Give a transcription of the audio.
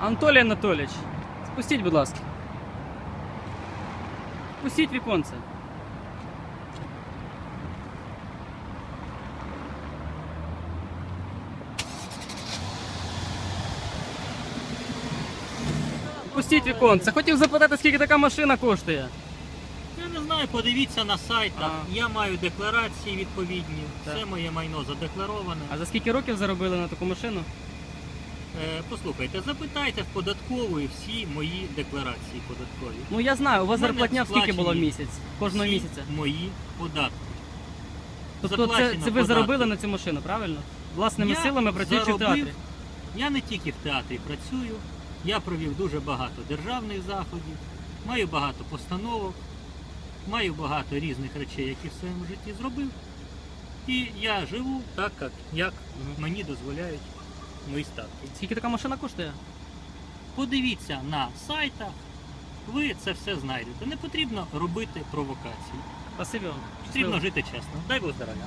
Анатолій Анатолійович, спустіть, будь ласка. Спустіть віконце. Пустіть віконце. Хотів запитати, скільки така машина коштує. Я не знаю, подивіться на сайтах. А. Я маю декларації відповідні. Так. Все моє майно задеклароване. А за скільки років заробили на таку машину? Е, послухайте, запитайте в податкової всі мої декларації податкові. Ну я знаю, у вас зарплатня скільки було в місяць? Кожного всі місяця. Мої податки. Тобто це, це ви заробили на цю машину, правильно? Власними Я силами працюючи в театрі. Я не тільки в театрі працюю, я провів дуже багато державних заходів, маю багато постановок, маю багато різних речей, які в своєму житті зробив. І я живу так, як, як мені дозволяють мої статки. Скільки така машина коштує? Подивіться на сайтах, ви це все знайдете. Не потрібно робити провокації. Спасибі вам. Потрібно жити чесно. Дай Бог здоров'я.